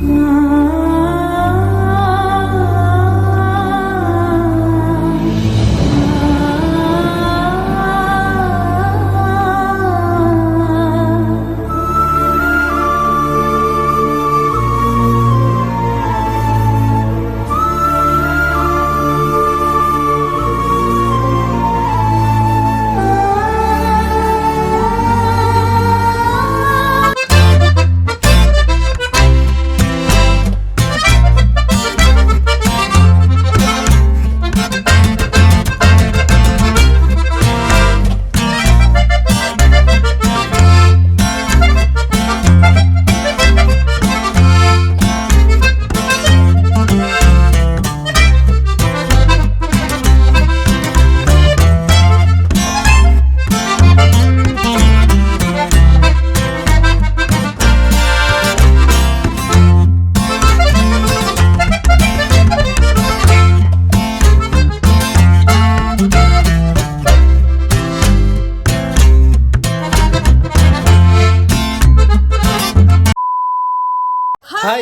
Mm-hmm.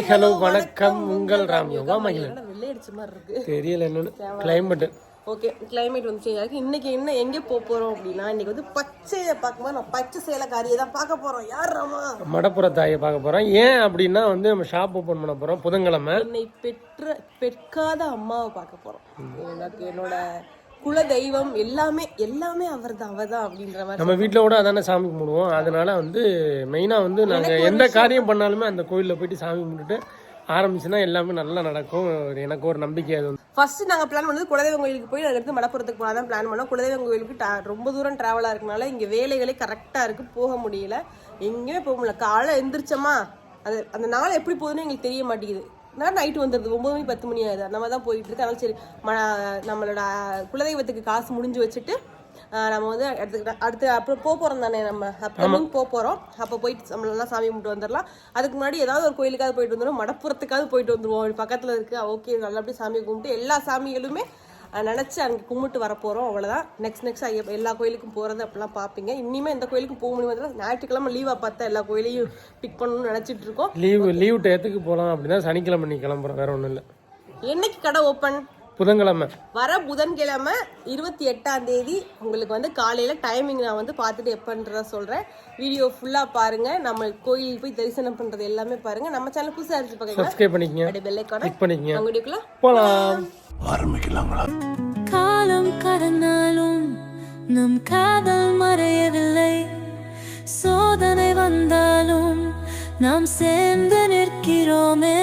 Hello வணக்கம். உங்கள் ராம் யோகா மகிழன் வெள்ளை அடிச்ச மாதிரி இருக்கு தெரியல என்னன்னு கிளைமேட் ஓகே கிளைமேட் வந்து சேஞ்ச் ஆகி இன்னைக்கு என்ன எங்க போக போறோம் அப்படின்னா இன்னைக்கு வந்து பச்சையை பார்க்கும்போது நான் பச்சை சேலைக்காரியை தான் பார்க்க போறோம். யார் ராமா? மடப்புற தாயை பார்க்க போறோம். ஏன் அப்படின்னா வந்து நம்ம ஷாப் ஓப்பன் பண்ண போறோம். புதன்கிழமை. என்னை பெற்ற பெற்காத அம்மாவை பார்க்க போறோம். எனக்கு என்னோட குல தெய்வம் எல்லாமே எல்லாமே அவர் தான் அவர் தான் அப்படின்ற மாதிரி நம்ம வீட்டில் கூட அதானே சாமி கும்பிடுவோம். அதனால வந்து மெயினாக வந்து நாங்கள் எந்த காரியம் பண்ணாலுமே அந்த கோயிலில் போயிட்டு சாமி கும்பிட்டுட்டு ஆரம்பிச்சுன்னா எல்லாமே நல்லா நடக்கும். எனக்கு ஒரு நம்பிக்கை அது வந்து. ஃபர்ஸ்ட் நாங்க பிளான் பண்ணது குலதெய்வம் கோயிலுக்கு போய் அதுக்கடுத்து மடப்புறத்துக்கு போனால் தான் பிளான் பண்ணோம். குலதெய்வம் கோயிலுக்கு ரொம்ப தூரம் டிராவலாக இருக்கனால இங்கே வேலைகளே கரெக்டாக இருக்கு போக முடியல. எங்கேயுமே போக முடியல. காலை எந்திரிச்சோமா அது அந்த நாள் எப்படி போகுதுன்னு எங்களுக்கு தெரிய மாட்டேங்குது. நான் நைட்டு வந்துடுது ஒம்பது மணி பத்து மணி ஆகுது. அந்த மாதிரி தான் போயிட்டு இருக்கு. அதனால சரி ம நம்மளோட குலதெய்வத்துக்கு காசு முடிஞ்சு வச்சுட்டு ஆஹ் நம்ம வந்து அடுத்து அடுத்து அப்புறம் போக போகிறோம் தானே நம்ம. அப்புறம் போக போகிறோம் அப்போ போயிட்டு நம்மளெல்லாம் சாமி கும்பிட்டு வந்துடலாம் அதுக்கு முன்னாடி ஏதாவது ஒரு கோயிலுக்காவது போயிட்டு வந்துடும் மடப்புறத்துக்காவது போயிட்டு வந்துருவோம். பக்கத்தில் இருக்கு. ஓகே. நல்லபடியாக சாமி கும்பிட்டு எல்லா சாமிகளுமே நினைச்சு அங்கே கும்பிட்டு வர போகிறோம் அவ்வளோதான் நெக்ஸ்ட் நெக்ஸ்ட் ஐயப்ப எல்லா கோயிலுக்கும் போகிறது அப்படிலாம் பார்ப்பீங்க. இனிமேல் எந்த கோயிலுக்கும் போக முடியும் ஞாயிற்றுக்கிழமை லீவாக பார்த்தா எல்லா கோயிலையும் பிக் பண்ணணும்னு நினச்சிட்டு இருக்கோம். லீவு லீவு டயத்துக்கு போகலாம் அப்படின்னா சனிக்கிழமை நீ கிளம்புறோம் வேற ஒன்றும் இல்லை. என்னைக்கு கடை ஓப்பன் புதன்கிழமை. வர புதன்கிழமை இருபத்தி எட்டாம் தேதி. உங்களுக்கு வந்து காலையில் டைமிங் நான் வந்து பார்த்துட்டு எப்போன்றத சொல்கிறேன் வீடியோ ஃபுல்லாக பாருங்கள் நம்ம கோயில் போய் தரிசனம் பண்ணுறது எல்லாமே பாருங்கள் நம்ம சேனல் புதுசாக இருந்துச்சு பார்க்குறீங்களா சப்ஸ்கிரைப் பண்ணிக்கங்க. அப்படியே பெல்லைக்கான பண்ணிக்கங்க. வீடியோக்குள்ள போகலாம் காலம் கடந்தாலும் நம் காதல் மறையவில்லை. சோதனை வந்தாலும் நாம் சேர்ந்து நிற்கிறோமே.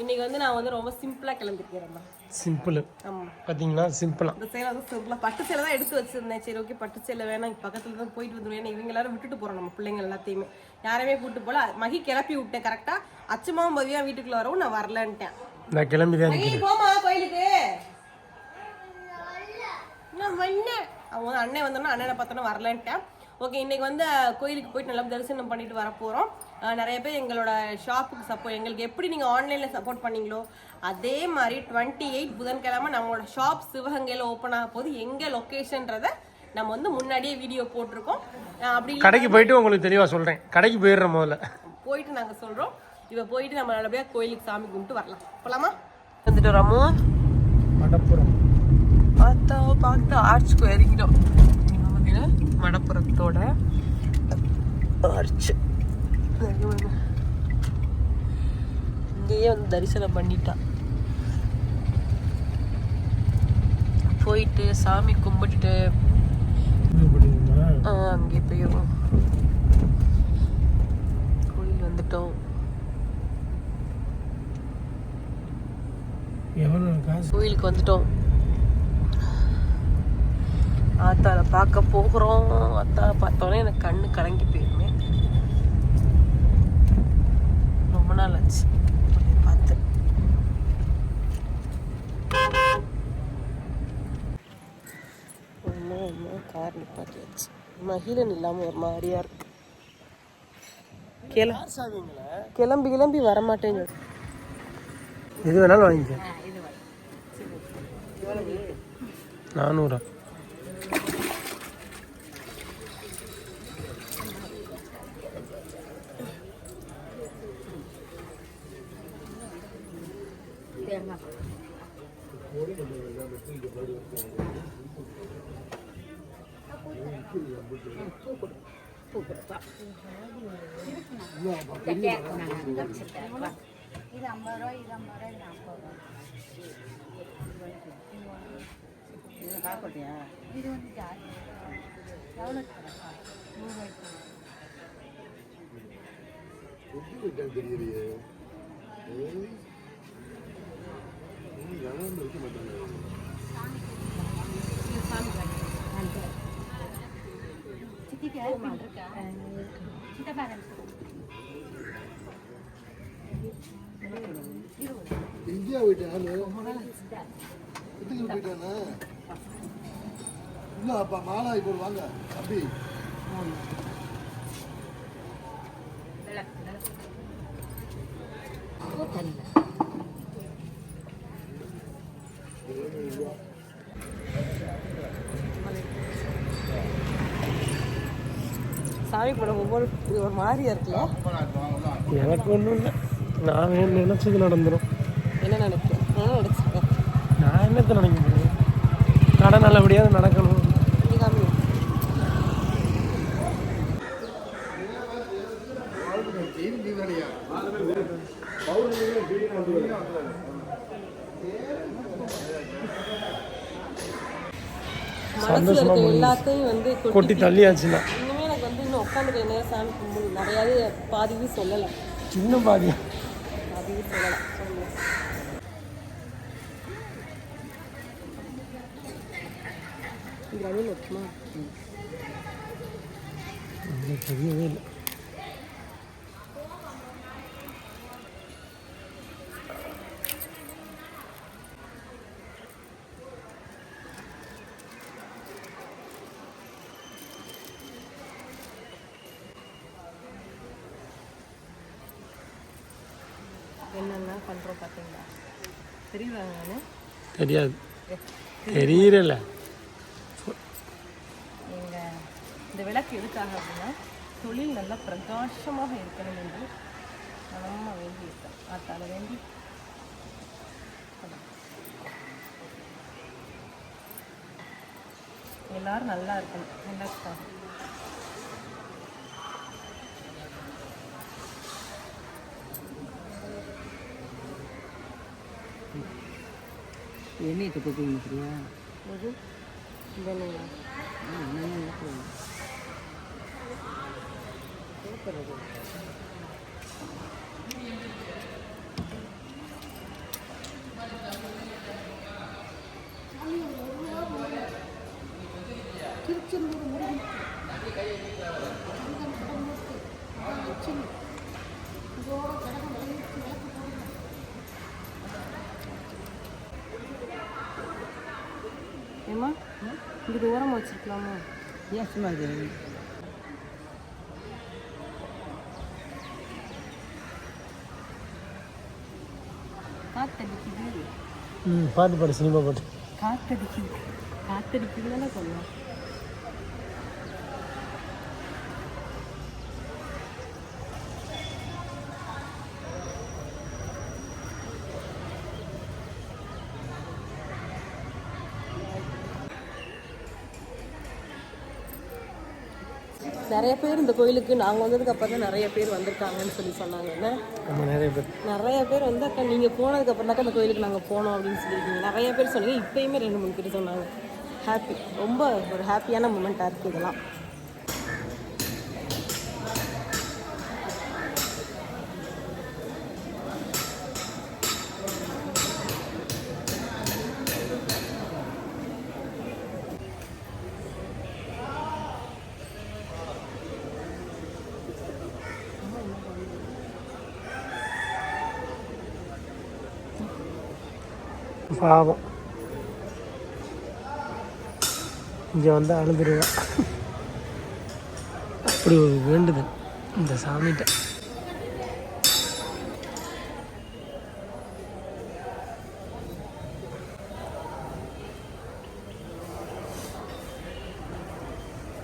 இன்னைக்கு வந்து நான் வந்து ரொம்ப சிம்பிளாக கிளம்பிருக்கிறேன் சிம்பிள் ஆமாம் பார்த்தீங்களா சிம்பிளாக இந்த சேலை வந்து சிம்பிளாக பட்டு சேலை தான் எடுத்து வச்சிருந்தேன். சரி ஓகே பட்டு சேலை வேணாம் இங்க பக்கத்துல தான் போயிட்டு வந்துடும் ஏன்னா இவங்க எல்லாரும் விட்டுட்டு போறோம் நம்ம பிள்ளைங்க எல்லாத்தையுமே. யாரையுமே கூட்டு போல மகி கிளப்பி விட்டேன் கரெக்டா அச்சமாவும் பவியா வீட்டுக்குள்ள வரவும் நான் வரலன்ட்டேன். நான் கிளம்பி தான் போமா கோயிலுக்கு. அவங்க அண்ணன் வந்தோன்னா அண்ணனை பார்த்தோன்னா வரலன்ட்டேன். ஓகே இன்னைக்கு வந்து கோயிலுக்கு போயிட்டு நல்லா தரிசனம் பண்ணிட்டு வர போகிறோம் நிறைய பேர் எங்களோட ஷாப்புக்கு சப்போர்ட் எங்களுக்கு எப்படி நீங்கள் ஆன்லைனில் சப்போர்ட் பண்ணீங்களோ அதே மாதிரி டுவெண்ட்டி எயிட் புதன்கிழமை நம்மளோட ஷாப் சிவகங்கையில் ஓப்பன் ஆக போது எங்கே லொக்கேஷன்றதை நம்ம வந்து முன்னாடியே வீடியோ போட்டிருக்கோம். அப்படி கடைக்கு போயிட்டு உங்களுக்கு தெளிவாக சொல்கிறேன் கடைக்கு போயிடுறேன் முதல்ல. போயிட்டு நாங்கள் சொல்கிறோம் இப்போ போயிட்டு நம்ம நல்லபடியாக கோயிலுக்கு சாமி கும்பிட்டு வரலாம். போலாமா? வந்துட்டு வரமோ? மடப்புறம். பார்த்தா பார்த்தா ஆர்ச்சுக்கு இறங்கிட்டோம். மடப்புறத்தோட ஆர்ச் இங்கேயே வந்து தரிசனம் பண்ணிட்டான் போயிட்டு சாமி கும்பிட்டுட்டு அங்கே போயிடும் கோயில் வந்துட்டோம். எவ்வளோ காசு? கோயிலுக்கு வந்துட்டோம். ஆத்தால பார்க்க போகிறோம். அத்தா பார்த்தோன்னே எனக்கு கண்ணு கலங்கி போயிருமே. ரொம்ப நாள் ஆச்சு. பார்த்து ஒன்றும் ஒன்றும் கார் நிப்பாட்டியாச்சு. மகிழன் இல்லாமல் ஒரு மாதிரியா இருக்கு. கிளம்பி கிளம்பி வரமாட்டேன்னு எது வேணாலும் வாங்கிக்க. நானூறா. இது ஐம்பது ரூபா இது ஐம்பது ரூபா இது நாற்பது ரூபா இது காக்கட்டியா? இது வந்து ஜாதி. எவ்வளோ நூறுரூவாய்க்கு சித்திக்கு இருக்கா சித்தப்பா போயிட்டேன்? எதுக்கு போயிட்டானே? இல்ல அப்பா மாலா இப்போ வாங்க. அப்படி சாமி படம் ஒவ்வொரு ஒரு மாதிரியா இருக்குல்ல? எனக்கு ஒன்றும் இல்லை. நான் நினச்சது நடந்துடும் நான் நினைச்சிருக்கேன் நான் என்னத்தை நினைக்க முடியும் கடை நல்லபடியாக நடக்கணும். இருக்க எல்லாத்தையும் வந்து கொட்டி தள்ளியாச்சுன்னா. இன்னுமே எனக்கு வந்து இன்னும் உட்காந்துருக்க நேரம் சாமி கும்பிடு. நிறையாவது பாதிவி சொல்லலை. சின்ன பாதி. பாதிவி சொல்லலை. சொல்லு இது அணில் இருக்குமா எனக்கு தெரியவே இல்லை என்னென்ன பண்ணுறோம் பார்த்தீங்களா தெரியுவாங்க நான் தெரியாது தெரியல இந்த விளக்கு எதுக்காக அப்படின்னா தொழில் நல்லா பிரகாசமாக இருக்கணும் என்று நம்ம வேண்டி இருக்கேன் ஆத்தால வேண்டி. எல்லாரும் நல்லா இருக்கணும். நல்லா இருக்காங்க எண்ணெய் தொட்டு போயிருக்கிறியா இது இதெல்லாம் ஏம்மா இது ஓரமாக வச்சிருக்கலாமா ஏன் சும்மா இது ம் பாட்டு பாடு சினிமா பாட்டு. காத்தடிக்குது காத்தடிக்குதுன்னு சொல்லுவோம் நிறைய பேர் இந்த கோயிலுக்கு நாங்கள் வந்ததுக்கு அப்புறம் தான் நிறைய பேர் வந்திருக்காங்கன்னு சொல்லி சொன்னாங்க. என்ன? நிறைய பேர். நிறைய பேர் வந்து அக்கா நீங்கள் போனதுக்கு அப்புறம் தான் அந்த கோயிலுக்கு நாங்கள் போனோம் அப்படின்னு சொல்லியிருக்கீங்க. நிறைய பேர் சொன்னீங்க இப்பயுமே ரெண்டு மூணு பேர் சொன்னாங்க. ஹாப்பி ரொம்ப ஒரு ஹாப்பியான மூமெண்ட்டாக இருக்குது இதெல்லாம். பாவம். இங்கே வந்து அழுதுருவேன். அப்படி ஒரு வேண்டுதல் இந்த சாமிகிட்ட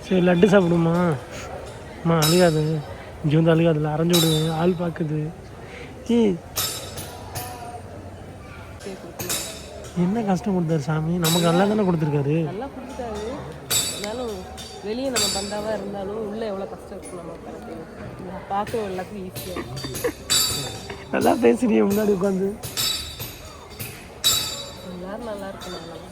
சரி லட்டு சாப்பிடுமா அம்மா அழுகாது. இங்கே வந்து அழுகாதுல. அரைஞ்சு விடுவேன். ஆள் பார்க்குது. ஏ என்ன கஷ்டம் கொடுத்தாரு சாமி? நமக்கு நல்லா தானே கொடுத்துருக்காரு. நல்லா கொடுத்துட்டாரு. இருந்தாலும் வெளியே நம்ம பந்தாவாக இருந்தாலும் உள்ளே எவ்வளோ கஷ்டம் இருக்கும் நம்ம பார்க்க எல்லாத்துக்கும் ஈஸியாக நல்லா பேசுறியே முன்னாடி உட்காந்து எல்லாரும் நல்லா இருக்கணும்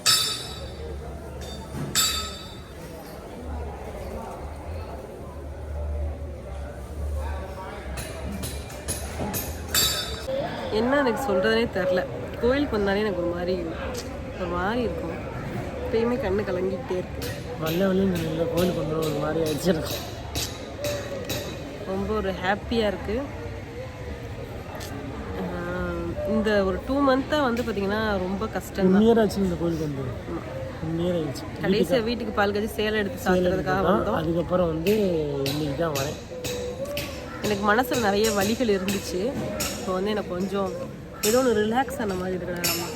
என்ன எனக்கு சொல்கிறதுனே தெரில கோயிலுக்கு வந்தாலே எனக்கு ஒரு மாதிரி ஒரு மாதிரி இருக்கும். எப்பயுமே கண்ணு கலங்கிக்கிட்டே இருக்கு. வல்ல இல்லை கோயிலுக்கு வந்து ஒரு மாதிரி ஆயிடுச்சு ரொம்ப ஒரு ஹாப்பியாக இருக்குது இந்த ஒரு டூ மந்த்தாக வந்து பார்த்திங்கன்னா ரொம்ப கஷ்டம் ஆச்சு இந்த கோயிலுக்கு வந்து. ஆயிடுச்சு. கடைசியாக வீட்டுக்கு பால் கஞ்சி சேலை எடுத்து சாப்பிட்றதுக்காக வந்தோம். அதுக்கப்புறம் வந்து இன்னைக்கு தான் வரேன். எனக்கு மனசில் நிறைய வலிகள் இருந்துச்சு. இப்போ வந்து எனக்கு கொஞ்சம் ஏதோ ஒன்று ரிலாக்ஸ் ஆன மாதிரி இருக்கிறாங்க நம்ம.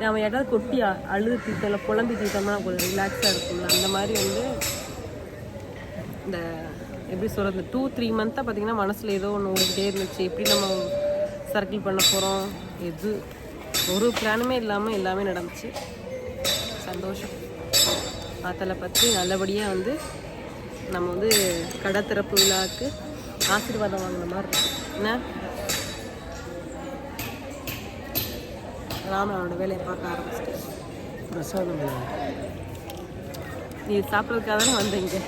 நம்ம யாராவது கொட்டி அழுது தீர்த்தல புலம்பி தீர்த்தோம்னா கொஞ்சம் ரிலாக்ஸாக இருக்கும்ல அந்த மாதிரி வந்து இந்த எப்படி சொல்கிறது டூ த்ரீ மந்த்தாக பார்த்தீங்கன்னா மனசில் ஏதோ ஒன்று ஓடிக்கிட்டே இருந்துச்சு. எப்படி நம்ம சர்க்கிள் பண்ண போகிறோம் எது ஒரு பிளானுமே இல்லாமல் எல்லாமே நடந்துச்சு. சந்தோஷம். ஆத்தலை பற்றி நல்லபடியாக வந்து நம்ம வந்து கடை திறப்பு விழாவுக்கு ஆசீர்வாதம் வாங்கின மாதிரி இருக்கும் என்ன? ராமனோட வேலையை பார்க்க ஆரம்பிச்சிட்டேன் பிரசாதம். நீ சாப்பிட்றதுக்காக தானே வந்தீங்க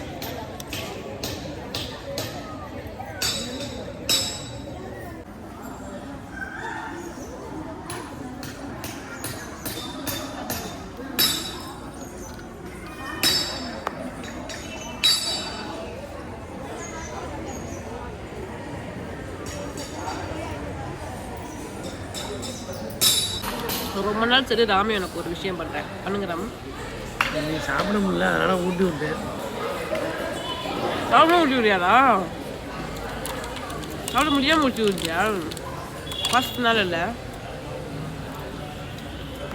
ரொம்ப நாள் சரி ராமி எனக்கு ஒரு விஷயம் பண்ணுறேன் பண்ணுங்க ராம். நீ சாப்பிட முடியல அதனால ஊட்டி விட்டேன். சாப்பிட முடிய முடியாதா? சாப்பிட முடியாம முடிச்சு விட்டியா ஃபர்ஸ்ட் நாள் இல்லை.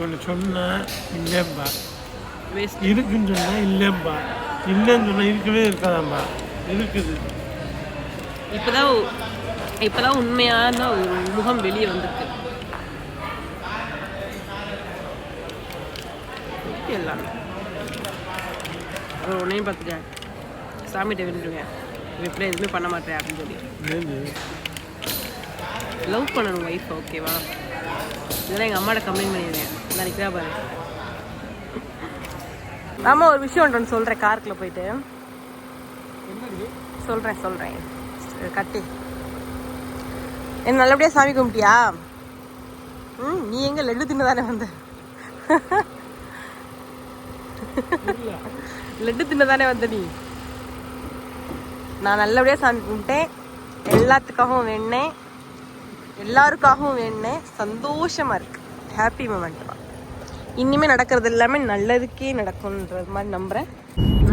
ஒன்று சொன்னா இல்லைம்பா வேஸ்ட் இருக்குன்னு சொன்னா இல்லைம்பா இல்லைன்னு சொன்னா இருக்கவே இருக்காதாம்பா. இருக்குது. இப்போதான் இப்போதான் உண்மையான ஒரு முகம் வெளியே வந்திருக்கு. எல்லாமே. அப்புறம் உன்னையும் பார்த்துட்டேன். சாமிகிட்ட விட்டுருவேன் இப்படி எதுவுமே பண்ண மாட்டேன் அப்படின்னு சொல்லி? லவ் பண்ணணும் ஒய்ஃப் ஓகேவா இதெல்லாம் எங்கள் அம்மாட்ட கம்ப்ளைண்ட் பண்ணிடுவேன் நினைக்கிறா பாரு. ஆமாம் ஒரு விஷயம் ஒன்று சொல்கிறேன் காருக்குள்ள போயிட்டு. சொல்கிறேன் சொல்கிறேன் கட்டி. என்ன நல்லபடியாக சாமி கும்பிட்டியா? ம் நீ எங்கே லட்டு தின்னு தானே வந்த? லட்டு தின்னு தானே வந்த நீ? நான் நல்லபடியாக சாமி கும்பிட்டேன் எல்லாத்துக்காகவும் வேணேன் எல்லாருக்காகவும் வேணேன் சந்தோஷமா இருக்கு. ஹாப்பி மூமெண்ட் தான். இனிமே நடக்கிறது எல்லாமே நல்லதுக்கே நடக்கும்ன்றது மாதிரி நம்புறேன்.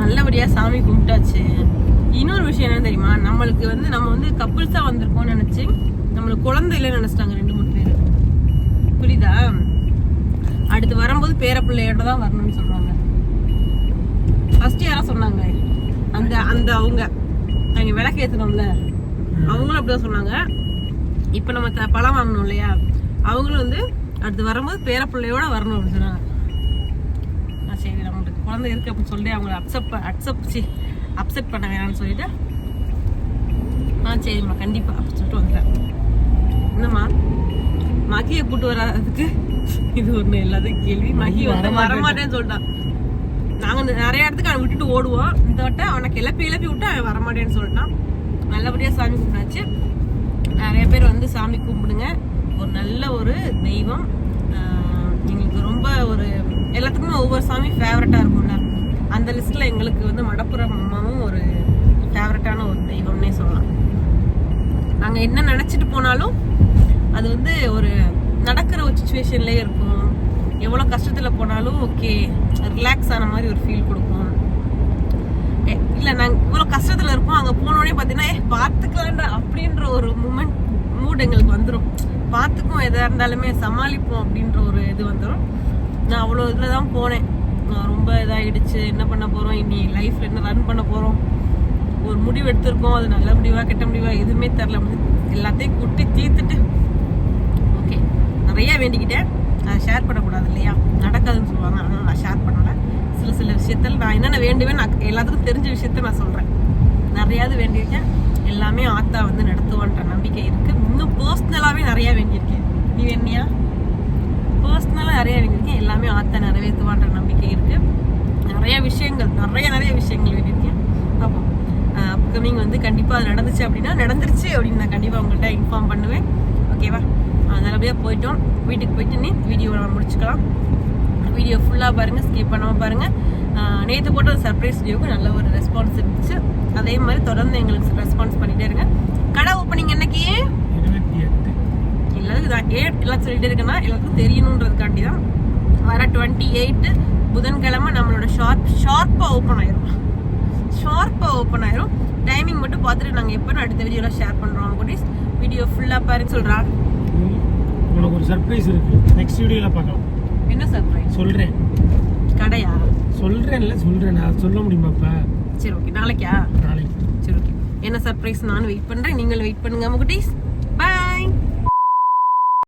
நல்லபடியா சாமி கும்பிட்டாச்சு. இன்னொரு விஷயம் என்ன தெரியுமா? நம்மளுக்கு வந்து நம்ம வந்து கப்புள்ஸாக வந்திருக்கோம்னு நினைச்சு நம்மளுக்கு குழந்தை இல்லைன்னு நினச்சிட்டாங்க ரெண்டு மூணு பேர். புரியுதா? அடுத்து வரும்போது பேர பிள்ளையோட தான் வரணும்னு சொல்கிறாங்க ஃபர்ஸ்ட் யாரா சொன்னாங்க. அந்த அந்த அவங்க. அவங்க விளக்கு ஏத்தணும்ல அவங்களும் அப்படிதான் சொன்னாங்க. இப்போ நம்ம பழம் வாங்கணும் இல்லையா? அவங்களும் வந்து அடுத்து வரும்போது பேர பிள்ளையோட வரணும் அப்படின்னு சொன்னாங்க. சரி நம்மளுக்கு குழந்தை இருக்கு அப்படின்னு சொல்லி அவங்கள அக்செப்ட் அக்செப்ட் சி அப்செட் பண்ண வேணாம்னு சொல்லிட்டு ஆ சரிம்மா கண்டிப்பா அப்படின்னு சொல்லிட்டு வந்துட்டேன். என்னம்மா? மகியை கூட்டு வராதுக்கு இது ஒண்ணு எல்லாத்துக்கும் கேள்வி. மகி வந்து வரமாட்டேன்னு சொல்லிட்டான் நாங்கள் நிறைய இடத்துக்கு அவனை விட்டுட்டு ஓடுவோம். இந்த வட்டம் அவனை கிளப்பி கிளப்பி விட்டு அவன் வரமாட்டேன்னு சொல்லிட்டான். நல்லபடியாக சாமி கும்பிடாச்சு நிறைய பேர் வந்து சாமி கும்பிடுங்க. ஒரு நல்ல ஒரு தெய்வம். எங்களுக்கு ரொம்ப ஒரு எல்லாத்துக்குமே ஒவ்வொரு சாமி ஃபேவரட்டாக இருக்கும்ல. அந்த லிஸ்ட்டில் எங்களுக்கு வந்து மடப்புறம் அம்மாவும் ஒரு ஃபேவரட்டான ஒரு தெய்வம்னே சொல்லலாம். நாங்கள் என்ன நினச்சிட்டு போனாலும் அது வந்து ஒரு நடக்கிற ஒரு சுச்சுவேஷன்லேயே இருக்கும். எவ்வளோ கஷ்டத்தில் போனாலும் ஓகே ரிலாக்ஸ் ஆன மாதிரி ஒரு ஃபீல் கொடுக்கும். இல்லை நாங்கள் இவ்வளோ கஷ்டத்தில் இருப்போம் அங்கே போனோடனே பார்த்தீங்கன்னா ஏ அப்படின்ற ஒரு மூமெண்ட் மூட் எங்களுக்கு வந்துடும் பார்த்துக்கும் எதாக இருந்தாலுமே சமாளிப்போம் அப்படின்ற ஒரு இது வந்துடும் நான் அவ்வளோ இதில் தான் போனேன். நான் ரொம்ப இதாகிடுச்சு என்ன பண்ண போகிறோம் இனி லைஃப்பில் என்ன ரன் பண்ண போகிறோம் ஒரு முடிவு எடுத்திருக்கோம். அது நல்ல முடிவாக கெட்ட முடிவாக எதுவுமே தெரில எல்லாத்தையும் கூட்டி தீர்த்துட்டு ஓகே நிறையா வேண்டிக்கிட்டேன். ஷேர் பண்ணக்கூடாது இல்லையா? நடக்காதுன்னு சொல்லுவாங்க. அதனால் நான் ஷேர் பண்ணலை. சில சில விஷயத்தில் நான் என்னென்ன வேண்டுவேன் நான் எல்லாத்துக்கும் தெரிஞ்ச விஷயத்த நான் சொல்கிறேன் நிறையாவது வேண்டியிருக்கேன். எல்லாமே ஆத்தா வந்து நடத்துவான்ற நம்பிக்கை இருக்குது இன்னும் பர்சனலாகவே நிறையா வேண்டியிருக்கேன். நீ வேண்டியா பர்சனலாக நிறைய வேண்டியிருக்கேன். எல்லாமே ஆத்தா நிறைவேற்றுவான்ற நம்பிக்கை இருக்குது நிறைய விஷயங்கள் நிறைய நிறைய விஷயங்கள் வேண்டியிருக்கேன். பார்ப்போம் அப்கமிங் வந்து கண்டிப்பாக அது நடந்துச்சு அப்படின்னா நடந்துருச்சு அப்படின்னு நான் கண்டிப்பாக உங்கள்கிட்ட இன்ஃபார்ம் பண்ணுவேன். ஓகேவா நல்லபடியாக போயிட்டோம். வீட்டுக்கு போயிட்டு நீ வீடியோ நம்ம முடிச்சுக்கலாம். வீடியோ ஃபுல்லாக பாருங்கள் ஸ்கிப் பண்ணாமல் பாருங்கள் நேற்று போட்ட சர்ப்ரைஸ் வீடியோவுக்கு நல்ல ஒரு ரெஸ்பான்ஸ் இருந்துச்சு. அதே மாதிரி தொடர்ந்து எங்களுக்கு ரெஸ்பான்ஸ் பண்ணிகிட்டே இருங்க. கடை ஓப்பனிங் என்னைக்கு? எல்லாத்துக்கும் தான் ஏன் எல்லாம் சொல்லிட்டு இருக்கேன்னா எல்லாத்துக்கும் தெரியணுன்றதுக்காண்டி தான். வர டுவெண்ட்டி எயிட்டு புதன்கிழமை நம்மளோட ஷார்ப் ஷார்ப்பாக ஓப்பன் ஆயிரும். ஷார்ப்பாக ஓப்பன் ஆயிரும். டைமிங் மட்டும் பார்த்துட்டு நாங்கள் எப்போ அடுத்த வீடியோவில் ஷேர் பண்ணுறோம் குட்டீஸ் வீடியோ ஃபுல்லாக பாருங்க சொல்கிறா உனக்கு ஒரு சர்ப்ரைஸ் இருக்கு. நெக்ஸ்ட் வீடியோல பார்க்கலாம். என்ன சர்ப்ரைஸ் சொல்றேன். கடையா? சொல்றேன்ல சொல்றேன். நான் சொல்ல முடியுமாப்பா சரி ஓகே நாளைக்கா? நாளைக்கு. சரி ஓகே என்ன சர்ப்ரைஸ் நானும் வெயிட் பண்ணுறேன் நீங்களும் வெயிட் பண்ணுங்க குட்டீஸ்